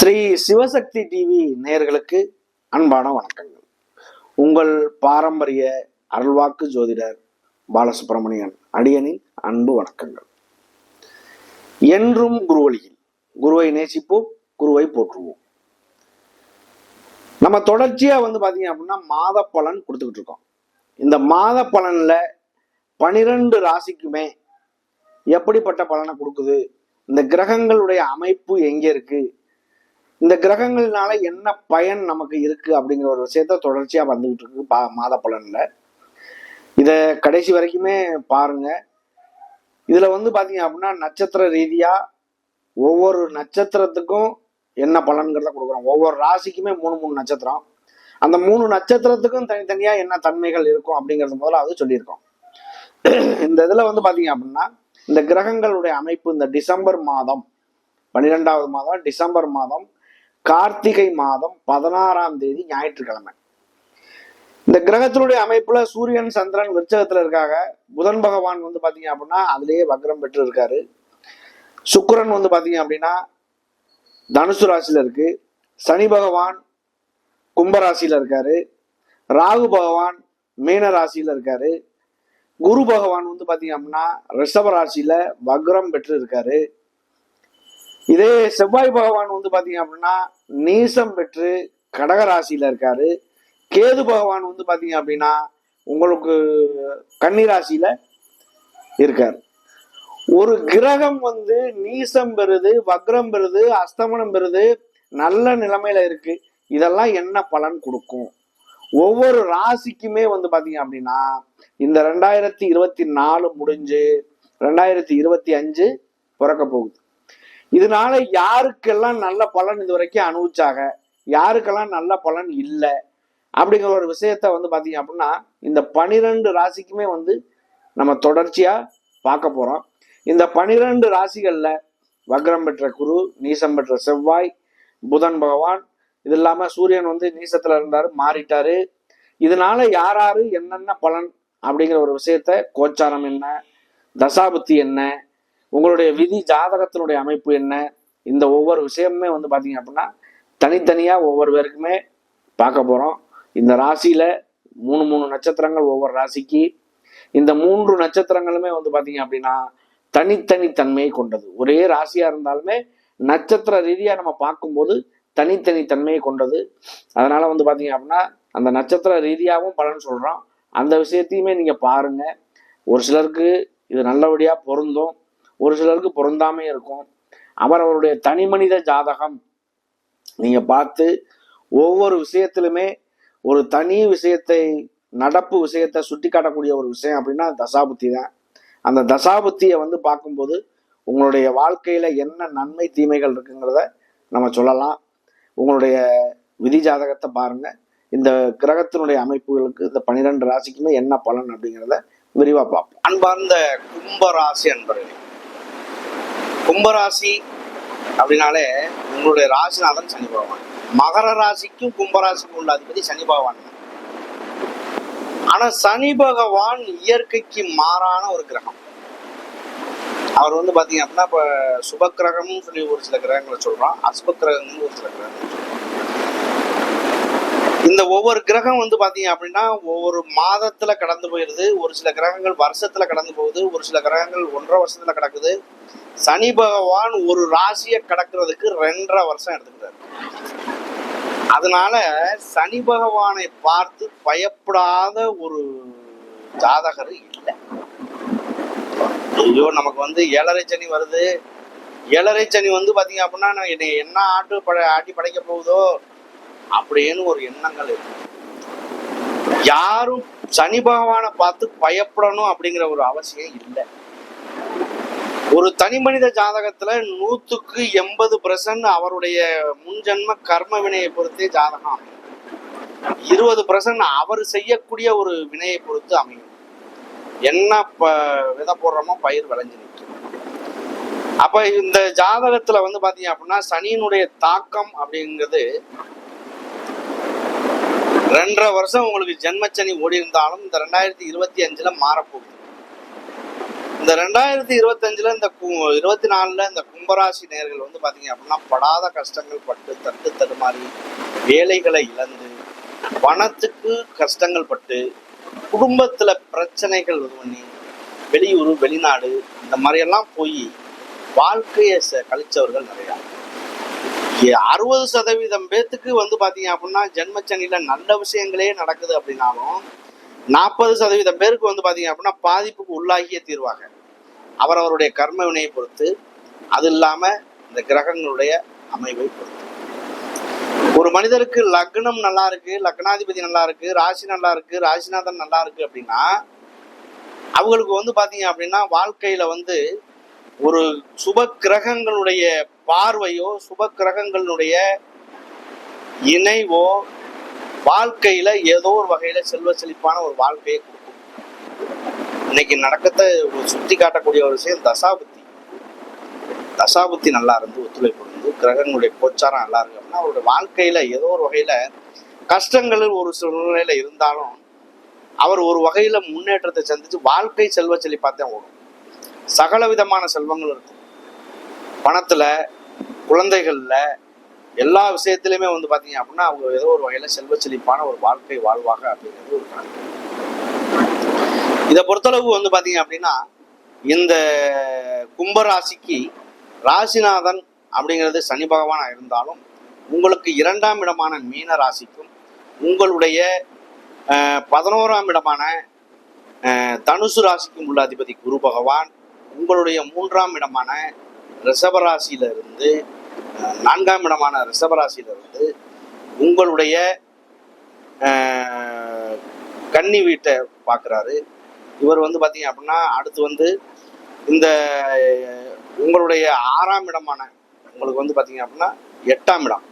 Sri Sivasakthi TV நேயர்களுக்கு அன்பான வணக்கங்கள். உங்கள் பாரம்பரிய அருள்வாக்கு ஜோதிடர் பாலசுப்ரமணியன் அடியனின் அன்பு வணக்கங்கள். என்றும் குருவழியில் குருவை நேசிப்போம் குருவை போற்றுவோம். நம்ம தொடர்ச்சியா வந்து பாத்தீங்க அப்படின்னா மாத பலன் கொடுத்துக்கிட்டு இருக்கோம். இந்த மாத பலன்ல பனிரெண்டு ராசிக்குமே எப்படிப்பட்ட பலனை கொடுக்குது? இந்த கிரகங்களுடைய அமைப்பு எங்கே இருக்குது இந்த கிரகங்கள்னால என்ன பயன் நமக்கு இருக்கு அப்படிங்கிற ஒரு விஷயத்த தொடர்ச்சியா வந்துகிட்டு இருக்கு பா மாத பலன்ல. இத கடைசி வரைக்குமே பாருங்க. இதுல வந்து பாத்தீங்க அப்படின்னா நட்சத்திர ரீதியா ஒவ்வொரு நட்சத்திரத்துக்கும் என்ன பலன்கிறத கொடுக்குறோம். ஒவ்வொரு ராசிக்குமே மூணு மூணு நட்சத்திரம். அந்த மூணு நட்சத்திரத்துக்கும் தனித்தனியா என்ன தன்மைகள் இருக்கும் அப்படிங்கறது முதல்ல அது சொல்லியிருக்கோம். இந்த இதுல வந்து பாத்தீங்க அப்படின்னா இந்த கிரகங்களுடைய அமைப்பு இந்த டிசம்பர் மாதம் பன்னிரெண்டாவது மாதம் டிசம்பர் மாதம் கார்த்திகை மாதம் பதினாறாம் தேதி ஞாயிற்றுக்கிழமை. இந்த கிரகத்தினுடைய அமைப்புல சூரியன் சந்திரன் விருச்சகத்துல இருக்காங்க. புதன் பகவான் வந்து பாத்தீங்க அப்படின்னா அதுலேயே வக்ரம் பெற்று இருக்காரு சுக்கிரன் வந்து பாத்தீங்க அப்படின்னா தனுசு ராசியில இருக்கு. சனி பகவான் கும்பராசியில இருக்காரு. ராகு பகவான் மீன ராசியில இருக்காரு. குரு பகவான் வந்து பாத்தீங்க அப்படின்னா ரிஷப ராசியில வக்ரம் பெற்று இருக்காரு இதே செவ்வாய் பகவான் வந்து பாத்தீங்க அப்படின்னா நீசம் பெற்று கடகராசியில இருக்காரு. கேது பகவான் வந்து பாத்தீங்க அப்படின்னா உங்களுக்கு கன்னிராசியில இருக்காரு. ஒரு கிரகம் வந்து நீசம் பெறுது வக்ரம் பெறுது அஸ்தமனம் பெறுது நல்ல நிலைமையில இருக்கு. இதெல்லாம் என்ன பலன் கொடுக்கும்? ஒவ்வொரு ராசிக்குமே வந்து பாத்தீங்க அப்படின்னா இந்த ரெண்டாயிரத்தி இருபத்தி நாலு முடிஞ்சு ரெண்டாயிரத்தி இருபத்தி அஞ்சு பிறக்க போகுது. இதனால யாருக்கெல்லாம் நல்ல பலன் இது வரைக்கும் அனுபவிச்சாங்க? யாருக்கெல்லாம் நல்ல பலன் இல்லை? அப்படிங்கிற ஒரு விஷயத்த வந்து பார்த்தீங்க அப்படின்னா இந்த பனிரெண்டு ராசிக்குமே வந்து நம்ம தொடர்ச்சியா பார்க்க போறோம். இந்த பனிரெண்டு ராசிகள்ல வக்ரம் பெற்ற குரு நீசம் பெற்ற செவ்வாய் புதன் பகவான் இது இல்லாம சூரியன் வந்து நீசத்துல இருந்தாரு மாறிட்டாரு. இதனால யாராரு என்னென்ன பலன் அப்படிங்கிற ஒரு விஷயத்த கோச்சாரம் என்ன? தசாபுத்தி என்ன? உங்களுடைய விதி ஜாதகத்தினுடைய அமைப்பு என்ன? இந்த ஒவ்வொரு விஷயமுமே வந்து பார்த்தீங்க அப்படின்னா தனித்தனியாக ஒவ்வொரு பேருக்குமே பார்க்க போகிறோம் இந்த ராசியில் மூணு மூணு நட்சத்திரங்கள் ஒவ்வொரு ராசிக்கு. இந்த மூன்று நட்சத்திரங்களுமே வந்து பார்த்தீங்க அப்படின்னா தனித்தனி தன்மையை கொண்டது. ஒரே ராசியாக இருந்தாலுமே நட்சத்திர ரீதியாக நம்ம பார்க்கும்போது தனித்தனி தன்மையை கொண்டது. அதனால் வந்து பார்த்தீங்க அப்படின்னா அந்த நட்சத்திர ரீதியாகவும் பலன் சொல்கிறோம் அந்த விஷயத்தையுமே நீங்கள் பாருங்க. ஒரு சிலருக்கு இது நல்லபடியாக பொருந்தும். ஒரு சிலருக்கு பொருந்தாமே இருக்கும். அவர் அவருடைய தனி மனித ஜாதகம். நீங்க பார்த்து ஒவ்வொரு விஷயத்திலுமே ஒரு தனி விஷயத்தை நடப்பு விஷயத்தை சுட்டி காட்டக்கூடிய ஒரு விஷயம் அப்படின்னா தசாபுத்தி தான். அந்த தசாபுத்தியை வந்து பார்க்கும்போது உங்களுடைய வாழ்க்கையில என்ன நன்மை தீமைகள் இருக்குங்கிறத நம்ம சொல்லலாம். உங்களுடைய விதி ஜாதகத்தை பாருங்க. இந்த கிரகத்தினுடைய அமைப்புகளுக்கு இந்த பன்னிரெண்டு ராசிக்குமே என்ன பலன் அப்படிங்கிறத விரிவா பார்ப்போம். அன்பார்ந்த கும்பராசி அன்பர்களே கும்பராசி அப்படின்னாலே உங்களுடைய ராசிநாதன் சனி பகவான். மகர ராசிக்கும் கும்பராசிக்கும் உள்ள அதிபதி சனி பகவான். ஆனா சனி பகவான் இயற்கைக்கு மாறான ஒரு கிரகம். அவர் வந்து பாத்தீங்க அப்படின்னா இப்ப சுப கிரகம்னு சொல்லி ஒரு சில கிரகங்களை சொல்றோம் அசுப கிரகம்னு ஒரு சில கிரகங்கள் இந்த ஒவ்வொரு கிரகம் வந்து பாத்தீங்க அப்படின்னா ஒவ்வொரு மாதத்துல கடந்து போயிருது. ஒரு சில கிரகங்கள் வருஷத்துல கடந்து போகுது. ஒரு சில கிரகங்கள் ஒன்றரை வருஷத்துல கிடக்குது. சனி பகவான் ஒரு ராசியை கடக்கிறதுக்கு ரெண்டரை வருஷம் எடுத்துக்கிறாரு அதனால சனி பகவானை பார்த்து பயப்படாத ஒரு ஜாதகர் இல்லை. ஐயோ நமக்கு வந்து ஏழரை சனி வருது. ஏழரை சனி வந்து பாத்தீங்க அப்படின்னா என்னை என்ன ஆட்டு பட ஆட்டி படைக்க போகுதோ அப்படின்னு ஒரு எண்ணங்கள் இருக்கு. யாரும் சனி பகவானை பார்த்து பயப்படணும் அப்படிங்கிற ஒரு அவசியம் இல்லை. ஒரு தனி மனித ஜாதகத்துல நூத்துக்கு எண்பது பெர்சன்ட் அவருடைய முன்ஜென்ம கர்ம வினையை பொறுத்தே ஜாதகம் அமையும். இருபது பெர்சன்ட் அவர் செய்யக்கூடிய ஒரு வினையை பொறுத்து அமையும். என்ன ப விதை போடுறோமோ பயிர் விளைஞ்சு நிற்கும். அப்ப இந்த ஜாதகத்துல வந்து பாத்தீங்க அப்படின்னா சனியினுடைய தாக்கம் அப்படிங்கிறது ரெண்டரை வருஷம் உங்களுக்கு ஜென்மச்சனி ஓடி இருந்தாலும் இந்த ரெண்டாயிரத்தி இருபத்தி அஞ்சுல மாறப்போகுது. இந்த ரெண்டாயிரத்தி இருபத்தஞ்சுல இந்த கு- இருபத்தி நாலுல இந்த கும்பராசி நேர்கள் வந்து பாத்தீங்க அப்படின்னா படாத கஷ்டங்கள் பட்டு தட்டு தடுமாறி வேலைகளை இழந்து பணத்துக்கு கஷ்டங்கள் பட்டு குடும்பத்துல பிரச்சனைகள் இது பண்ணி வெளியூர் வெளிநாடு இந்த மாதிரியெல்லாம் போய் வாழ்க்கையை ச- கழிச்சவர்கள் நிறையா. அறுபது சதவீதம் பேத்துக்கு வந்து பாத்தீங்க அப்படின்னா ஜென்மச்சனியில நல்ல விஷயங்களே நடக்குது அப்படின்னாலும் நாற்பது சதவீதம் பேருக்கு வந்து பாத்தீங்க அப்படின்னா பாதிப்புக்கு உள்ளாகியே தீர்வாங்க. அவரவருடைய கர்ம வினையை பொறுத்து அது இல்லாம இந்த கிரகங்களுடைய அமைவை பொறுத்து. ஒரு மனிதருக்கு லக்னம் நல்லா இருக்கு லக்னாதிபதி நல்லா இருக்கு ராசி நல்லா இருக்கு ராசிநாதன் நல்லா இருக்கு அப்படின்னா அவங்களுக்கு வந்து பாத்தீங்க அப்படின்னா வாழ்க்கையில வந்து ஒரு சுப கிரகங்களுடைய பார்வையோ சுப கிரகங்களுடைய இணைவோ வாழ்க்கையில ஏதோ ஒரு வகையில செல்வ செழிப்பான ஒரு வாழ்க்கையை கொடுக்கும். இன்னைக்கு நடக்கத்தை ஒரு சுட்டி காட்டக்கூடிய ஒரு விஷயம் தசாபுத்தி. தசாபுத்தி நல்லா இருந்து ஒத்துழைப்பு இருந்து கிரகங்களுடைய கோச்சாரம் நல்லா இருக்கு அப்படின்னா அவருடைய வாழ்க்கையில ஏதோ ஒரு வகையில கஷ்டங்கள் ஒரு சூழ்நிலையில இருந்தாலும் அவர் ஒரு வகையில முன்னேற்றத்தை சந்திச்சு வாழ்க்கை செல்வ செழிப்பாத்தான் ஓடும். சகல விதமான செல்வங்கள் இருக்கும். பணத்துல குழந்தைகள்ல எல்லா விஷயத்திலுமே வந்து பாத்தீங்க அப்படின்னா அவங்க ஏதோ ஒரு வகையில செல்வ செழிப்பான ஒரு வாழ்க்கை வாழ்வாக அப்படிங்கிறது ஒரு கணக்கு. இதை பொறுத்தளவு வந்து பாத்தீங்க அப்படின்னா இந்த கும்பராசிக்கு ராசிநாதன் அப்படிங்கிறது சனி பகவானாக இருந்தாலும் உங்களுக்கு இரண்டாம் இடமான மீன ராசிக்கும் உங்களுடைய பதினோராம் இடமான தனுசு ராசிக்கும் உள்ள அதிபதி குரு பகவான் உங்களுடைய மூன்றாம் இடமான ரிஷபராசியில இருந்து நான்காம் இடமான ரிஷபராசியிலிருந்து உங்களுடைய கன்னி வீட்டை பார்க்குறாரு. இவர் வந்து பார்த்தீங்க அப்படின்னா அடுத்து வந்து இந்த உங்களுடைய ஆறாம் இடமான உங்களுக்கு வந்து பார்த்தீங்க அப்படின்னா எட்டாம் இடம்.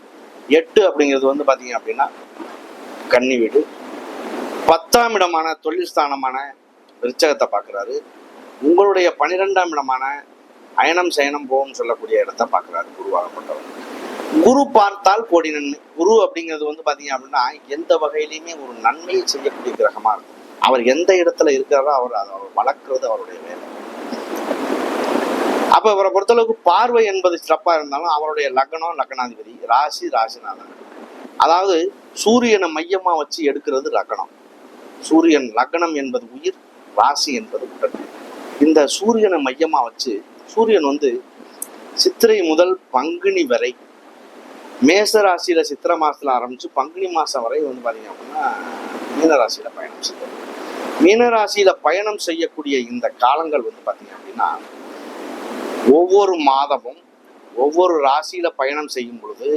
எட்டு அப்படிங்கிறது வந்து பார்த்தீங்க அப்படின்னா கன்னி வீடு. பத்தாம் இடமான தொழில் ஸ்தானமான விருச்சகத்தை பார்க்குறாரு. உங்களுடைய பனிரெண்டாம் இடமான அயனம் சயனம் போகும் சொல்லக்கூடிய இடத்த பார்க்குறாரு குருவாகப்பட்டவர் குரு பார்த்தால் கோடி நன்மை. குரு அப்படிங்கிறது வந்து பார்த்தீங்க அப்படின்னா எந்த வகையிலையுமே ஒரு நன்மையை செய்யக்கூடிய கிரகமா இருக்கும். அவர் எந்த இடத்துல இருக்கிறாரோ அவர் அதை அவர் வளர்க்குறது அவருடைய வேலை. அப்ப இவரை பொறுத்தளவுக்கு பார்வை என்பது சிறப்பா இருந்தாலும் அவருடைய லக்னம் லக்னாதிபதி ராசி ராசிநாதன். அதாவது சூரியனை மையமா வச்சு எடுக்கிறது லக்னம். சூரியன் லக்னம் என்பது உயிர் ராசி என்பது உடல் இந்த சூரியனை மையமா வச்சு சூரியன் வந்து சித்திரை முதல் பங்குனி வரை மேச ராசியில சித்திரை மாசத்துல ஆரம்பிச்சு பங்குனி மாசம் வரை வந்து பாத்தீங்க அப்படின்னா மீனராசியில் பயணம் செய்யும். மீனராசியில் பயணம் செய்யக்கூடிய இந்த காலங்கள் வந்து பாத்தீங்க அப்படின்னா ஒவ்வொரு மாதமும் ஒவ்வொரு ராசியில பயணம் செய்யும் பொழுது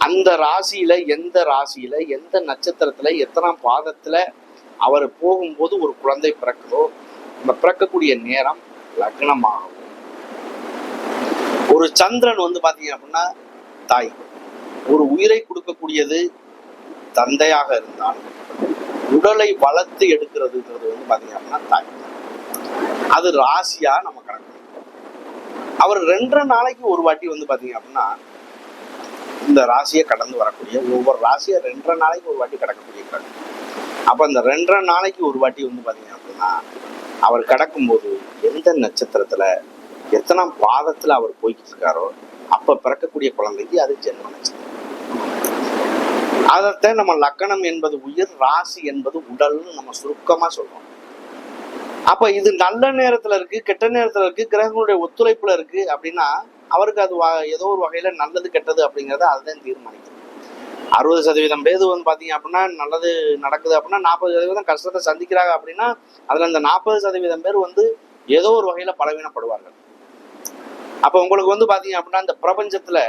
அந்த ராசியில எந்த ராசியில எந்த நட்சத்திரத்துல எத்தனாம் பாதத்துல அவர் போகும்போது ஒரு குழந்தை பிறக்குதோ நம்ம பிறக்கக்கூடிய நேரம் லக்னமாகும். ஒரு சந்திரன் வந்து பாத்தீங்க அப்படின்னா தாய். ஒரு உயிரை கொடுக்கக்கூடியது தந்தையாக இருந்தால் உடலை வளர்த்து எடுக்கிறதுங்கிறது வந்து பாத்தீங்க அப்படின்னா தாய். அது ராசியா நம்ம கணக்கு. அவர் ரெண்டரை நாளைக்கு ஒரு வாட்டி வந்து பாத்தீங்க அப்படின்னா இந்த ராசியை கடந்து வரக்கூடிய ஒவ்வொரு ராசியை ரெண்டரை நாளைக்கு ஒரு வாட்டி கடக்கக்கூடிய கிரகம் அப்ப இந்த ரெண்டரை நாளைக்கு ஒரு வாட்டி வந்து பாத்தீங்க அப்படின்னா அவர் கடக்கும்போது எந்த நட்சத்திரத்துல எத்தனாம் பாதத்துல அவர் போய்கிட்டு இருக்காரோ அப்ப பிறக்கக்கூடிய குழந்தைக்கு அது ஜென்ம நட்சத்திரம். அதைத்தான் நம்ம லக்கணம் என்பது உயிர் ராசி என்பது உடல்னு நம்ம சுருக்கமா சொல்றோம். அப்ப இது நல்ல நேரத்துல இருக்கு கெட்ட நேரத்துல இருக்கு கிரகங்களுடைய ஒத்துழைப்புல இருக்கு அப்படின்னா அவருக்கு அது வ- ஏதோ ஒரு வகையில நல்லது கெட்டது அப்படிங்கறத அதுதான் தீர்மானிக்கும். அறுபது சதவீதம் பேர் வந்து பார்த்தீங்க அப்படின்னா நல்லது நடக்குது அப்படின்னா நாற்பது சதவீதம் கஷ்டத்தை சந்திக்கிறாங்க அப்படின்னா அதில் இந்த நாற்பது சதவீதம் பேர் வந்து ஏதோ ஒரு வகையில் பலவீனப்படுவார்கள். அப்போ உங்களுக்கு வந்து பார்த்தீங்க அப்படின்னா இந்த பிரபஞ்சத்தில்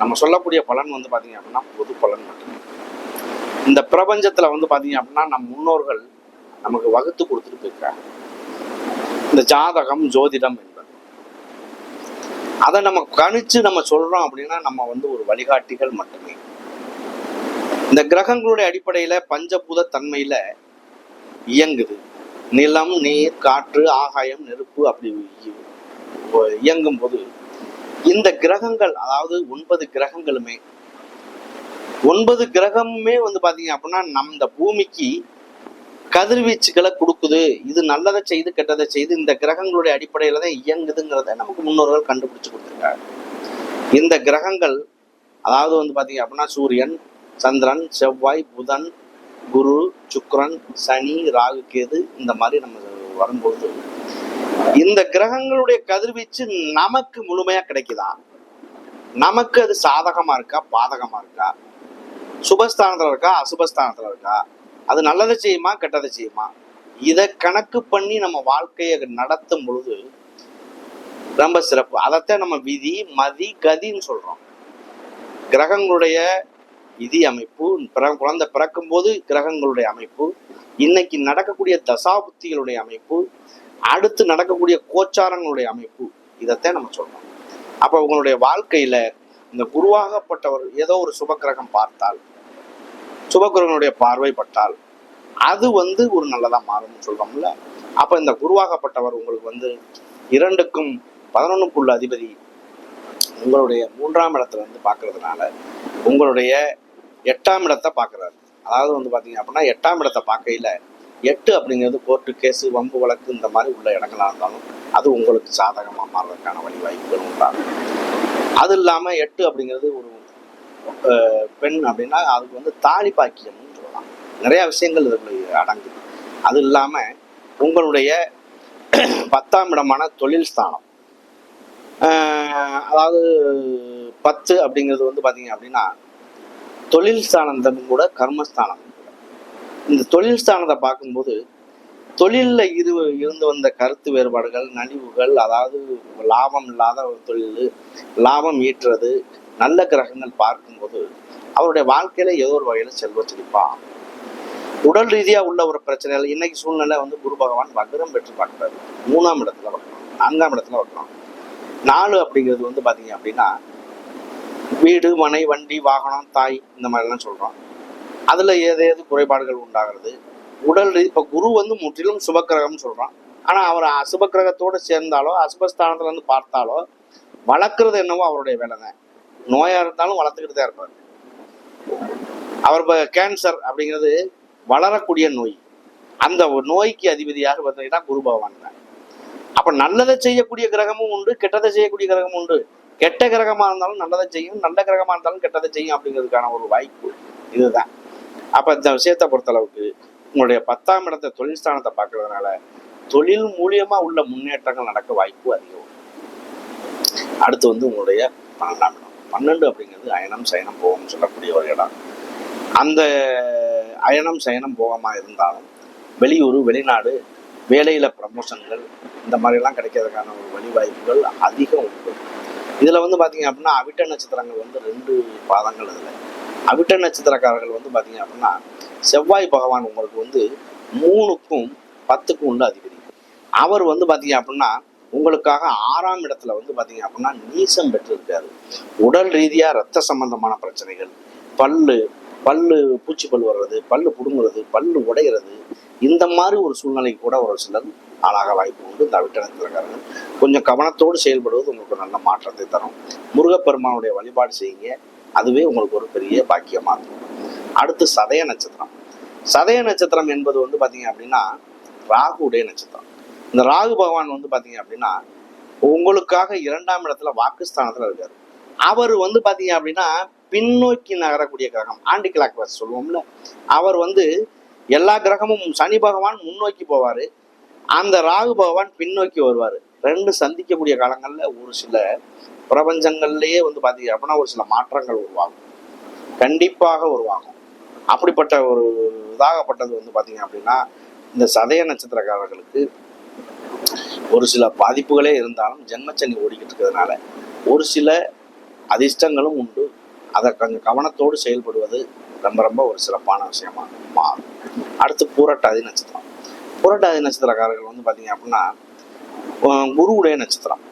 நம்ம சொல்லக்கூடிய பலன் வந்து பார்த்தீங்க அப்படின்னா பொது பலன் மட்டுமே இந்த பிரபஞ்சத்தில் வந்து பார்த்தீங்க அப்படின்னா நம் முன்னோர்கள் நமக்கு வகுத்து கொடுத்துட்டு போயிருக்காங்க. இந்த ஜாதகம் ஜோதிடம் என்பது. அதை நம்ம கணிச்சு நம்ம சொல்றோம் அப்படின்னா நம்ம வந்து ஒரு வழிகாட்டிகள் மட்டுமே. இந்த கிரகங்களுடைய அடிப்படையில பஞ்சபூத தன்மையில இயங்குது. நிலம் நீர் காற்று ஆகாயம் நெருப்பு அப்படி இயங்கும் போது இந்த கிரகங்கள் அதாவது ஒன்பது கிரகங்களுமே ஒன்பது கிரகமுமே வந்து பாத்தீங்க அப்படின்னா நம் இந்த பூமிக்கு கதிர்வீச்சுகளை கொடுக்குது. இது நல்லதை செய்து கெட்டதை செய்து இந்த கிரகங்களுடைய அடிப்படையில தான் இயங்குதுங்கிறத நமக்கு முன்னோர்கள் கண்டுபிடிச்சு கொடுத்துருக்காங்க. இந்த கிரகங்கள் அதாவது வந்து பாத்தீங்க அப்படின்னா சூரியன் சந்திரன் செவ்வாய் புதன் குரு சுக்ரன் சனி ராகு கேது இந்த மாதிரி நம்ம வரும்போது இந்த கிரகங்களுடைய கதிர்வீச்சு நமக்கு முழுமையா கிடைக்குதா? நமக்கு அது சாதகமா இருக்கா? பாதகமா இருக்கா? சுபஸ்தானத்துல இருக்கா? அசுபஸ்தானத்துல இருக்கா? அது நல்லதை செய்யுமா? கெட்டதை செய்யுமா? இதை கணக்கு பண்ணி நம்ம வாழ்க்கையை நடத்தும் பொழுது ரொம்ப சிறப்பு. அதைத்தான் நம்ம விதி மதி கதின்னு சொல்றோம். கிரகங்களுடைய விதி அமைப்பு பிற- குழந்தை பிறக்கும் போது கிரகங்களுடைய அமைப்பு இன்னைக்கு நடக்கக்கூடிய தசாபுத்திகளுடைய அமைப்பு அடுத்து நடக்கக்கூடிய கோச்சாரங்களுடைய அமைப்பு இதைத்தான் நம்ம சொல்றோம். அப்ப உங்களுடைய வாழ்க்கையில இந்த குருவாகப்பட்டவர் ஏதோ ஒரு சுபக்கிரகம் பார்த்தால் சுபக்கிரகனுடைய பார்வைப்பட்டால் அது வந்து ஒரு நல்லதா மாறும்னு சொல்றோம்ல. அப்ப இந்த குருவாகப்பட்டவர் உங்களுக்கு வந்து இரண்டுக்கும் பதினொன்னுக்குள்ள அதிபதி உங்களுடைய மூன்றாம் இடத்துல வந்து பார்க்கறதுனால உங்களுடைய எட்டாம் இடத்தை பார்க்குறாரு. அதாவது வந்து பார்த்தீங்க அப்படின்னா எட்டாம் இடத்தை பார்க்கையில எட்டு அப்படிங்கிறது கோர்ட்டு கேஸு வம்பு வழக்கு இந்த மாதிரி உள்ள இடங்களாக இருந்தாலும் அது உங்களுக்கு சாதகமாக மாறுறதுக்கான வழிவாய்ப்புகள் உண்டாகும். அது இல்லாமல் எட்டு அப்படிங்கிறது ஒரு பெண் அப்படின்னா அதுக்கு வந்து தாலி பாக்கியம்னு சொல்லலாம். நிறையா விஷயங்கள் இதில் அடங்குது அது இல்லாமல் உங்களுடைய பத்தாம் இடமான தொழில் ஸ்தானம். அதாவது பத்து அப்படிங்கிறது வந்து பார்த்தீங்க அப்படின்னா தொழில் ஸ்தானம் கூட கர்மஸ்தானம். இந்த தொழில் ஸ்தானத்தை பார்க்கும்போது தொழிலில் இரு இருந்து வந்த கருத்து வேறுபாடுகள் நலிவுகள் அதாவது லாபம் இல்லாத ஒரு தொழில் லாபம் ஈட்டுறது நல்ல கிரகங்கள் பார்க்கும்போது அவருடைய வாழ்க்கையில ஏதோ ஒரு வகையில் செல்வ செழிப்பான் உடல் ரீதியாக உள்ள ஒரு பிரச்சனைகள் இன்னைக்கு சூழ்நிலை வந்து குரு பகவான் வக்ரம் பெற்று பார்க்குறாரு. மூணாம் இடத்துல வைக்கிறோம் நான்காம் இடத்துல வைக்கிறோம் நாலு அப்படிங்கிறது வந்து பார்த்தீங்க அப்படின்னா வீடு மனை வண்டி வாகனம் தாய் இந்த மாதிரிலாம் சொல்கிறான் அதில் ஏது ஏதேது குறைபாடுகள் உண்டாகிறது. உடல் இப்போ குரு வந்து முற்றிலும் சுபக்கிரகம்னு சொல்கிறோம் ஆனால் அவர் அசுபக்கிரகத்தோடு சேர்ந்தாலோ அசுபஸ்தானத்துலேருந்து பார்த்தாலோ வளர்க்குறது என்னவோ அவருடைய வேலை தான் நோயாக இருந்தாலும் வளர்த்துக்கிட்டு தான் இருப்பார். அவர் இப்போ கேன்சர் அப்படிங்கிறது வளரக்கூடிய நோய். அந்த நோய்க்கு அதிபதியாக பார்த்தீங்கன்னா குரு பகவான் தான். அப்போ நல்லதை செய்யக்கூடிய கிரகமும் உண்டு கெட்டதை செய்யக்கூடிய கிரகமும் உண்டு. கெட்ட கிரகமா இருந்தாலும் நல்லதை செய்யும் நல்ல கிரகமா இருந்தாலும் கெட்டதை செய்யும் அப்படிங்கிறதுக்கான ஒரு வாய்ப்பு இதுதான். அப்போ இந்த விஷயத்தை பொறுத்தளவுக்கு உங்களுடைய பத்தாம் இடத்தை தொழில் ஸ்தானத்தை பார்க்கறதுனால தொழில் மூலியமா உள்ள முன்னேற்றங்கள் நடக்க வாய்ப்பு அதிகம். அடுத்து வந்து உங்களுடைய பன்னெண்டாம் இடம். பன்னெண்டு அப்படிங்கிறது அயனம் சயனம் போகம்னு சொல்லக்கூடிய ஒரு இடம். அந்த அயனம் சயனம் போகமா இருந்தாலும் வெளியூர் வெளிநாடு வேலையில ப்ரமோஷன்கள் இந்த மாதிரிலாம் கிடைக்கிறதுக்கான ஒரு வழி வாய்ப்புகள் அதிகம் உண்டு. இதில் வந்து பார்த்தீங்க அப்படின்னா அவிட்ட நட்சத்திரங்கள் வந்து ரெண்டு பாதங்கள் இதில் அவிட்ட நட்சத்திரக்காரர்கள் வந்து பார்த்தீங்க அப்படின்னா செவ்வாய் பகவான் உங்களுக்கு வந்து மூணுக்கும் பத்துக்கும் உண்டு அதிபதி. அவர் வந்து பார்த்தீங்க அப்படின்னா உங்களுக்காக ஆறாம் இடத்துல வந்து பார்த்தீங்க அப்படின்னா நீசம் பெற்றிருக்காரு. உடல் ரீதியாக ரத்த சம்பந்தமான பிரச்சனைகள் பல்லு பல்லு பூச்சி பல் வர்றது பல்லு புடுங்குறது பல்லு உடையிறது இந்த மாதிரி ஒரு சூழ்நிலைக்கு கூட ஒரு சிலர் ஆளாக வாய்ப்பு உண்டு. இந்த அவிட்ட கொஞ்சம் கவனத்தோடு செயல்படுவது உங்களுக்கு நல்ல மாற்றத்தை தரும். முருகப்பெருமானுடைய வழிபாடு செய்யுங்க. அதுவே உங்களுக்கு ஒரு பெரிய பாக்கியமாக இருக்கும். அடுத்து சதய நட்சத்திரம். சதய நட்சத்திரம் என்பது வந்து பார்த்தீங்க அப்படின்னா ராகுடைய நட்சத்திரம். இந்த ராகு பகவான் வந்து பார்த்தீங்க அப்படின்னா உங்களுக்காக இரண்டாம் இடத்துல வாக்குஸ்தானத்தில் இருக்கார். அவர் வந்து பார்த்தீங்க அப்படின்னா பின்னோக்கி நகரக்கூடிய கிரகம். ஆண்டி கிளாக் சொல்லுவோம்ல. அவர் வந்து எல்லா கிரகமும் சனி பகவான் முன்னோக்கி போவார். அந்த ராகு பகவான் பின்னோக்கி வருவார். ரெண்டு சந்திக்கக்கூடிய காலங்களில் ஒரு சில பிரபஞ்சங்கள்லேயே வந்து பார்த்தீங்க அப்படின்னா ஒரு சில மாற்றங்கள் உருவாகும். கண்டிப்பாக உருவாகும். அப்படிப்பட்ட ஒரு இதாகப்பட்டது வந்து பார்த்தீங்க அப்படின்னா இந்த சதய நட்சத்திரக்காரர்களுக்கு ஒரு சில பாதிப்புகளே இருந்தாலும் ஜென்மச்சனி ஓடிக்கிட்டு இருக்கிறதுனால ஒரு சில அதிர்ஷ்டங்களும் உண்டு. அதை கொஞ்சம் கவனத்தோடு செயல்படுவது ரொம்ப ரொம்ப ஒரு சிறப்பான விஷயமா மாறும். அடுத்து பூரட்டாதி நட்சத்திரம். புரட்டாதி நட்சத்திரக்காரர்கள் வந்து பார்த்தீங்க அப்படின்னா குருவுடைய நட்சத்திரம்.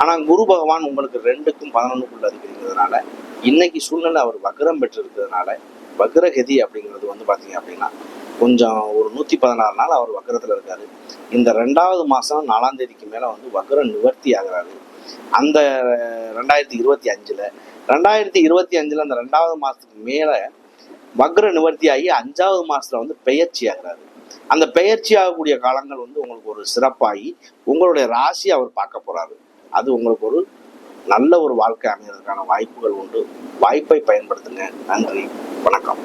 ஆனால் குரு பகவான் உங்களுக்கு ரெண்டுக்கும் பதினொன்றுக்குள்ள அதிகரிக்கிறதுனால இன்னைக்கு சூழ்நிலை அவர் வக்ரம் பெற்று இருக்கிறதுனால வக்ரகதி அப்படிங்கிறது வந்து பார்த்தீங்க அப்படின்னா கொஞ்சம் ஒரு நூற்றி பதினாறு நாள் அவர் வக்ரத்தில் இருக்காரு. இந்த ரெண்டாவது மாதம் நாலாம் தேதிக்கு மேலே வந்து வக்ரம் நிவர்த்தி ஆகிறாரு. அந்த ரெண்டாயிரத்தி இருபத்தி அஞ்சில் ரெண்டாயிரத்தி இருபத்தி அஞ்சில் அந்த ரெண்டாவது மாதத்துக்கு மேலே வக்ர நிவர்த்தி ஆகி அஞ்சாவது மாதத்தில் வந்து பெயர்ச்சி ஆகிறாரு. அந்த பெயர்ச்சி ஆகக்கூடிய காலங்கள் வந்து உங்களுக்கு ஒரு சிறப்பாகி உங்களுடைய ராசி அவர் பார்க்க போறாரு. அது உங்களுக்கு ஒரு நல்ல ஒரு வாழ்க்கை அமைகிறதுக்கான வாய்ப்புகள் உண்டு. வாய்ப்பை பயன்படுத்துங்க. நன்றி. வணக்கம்.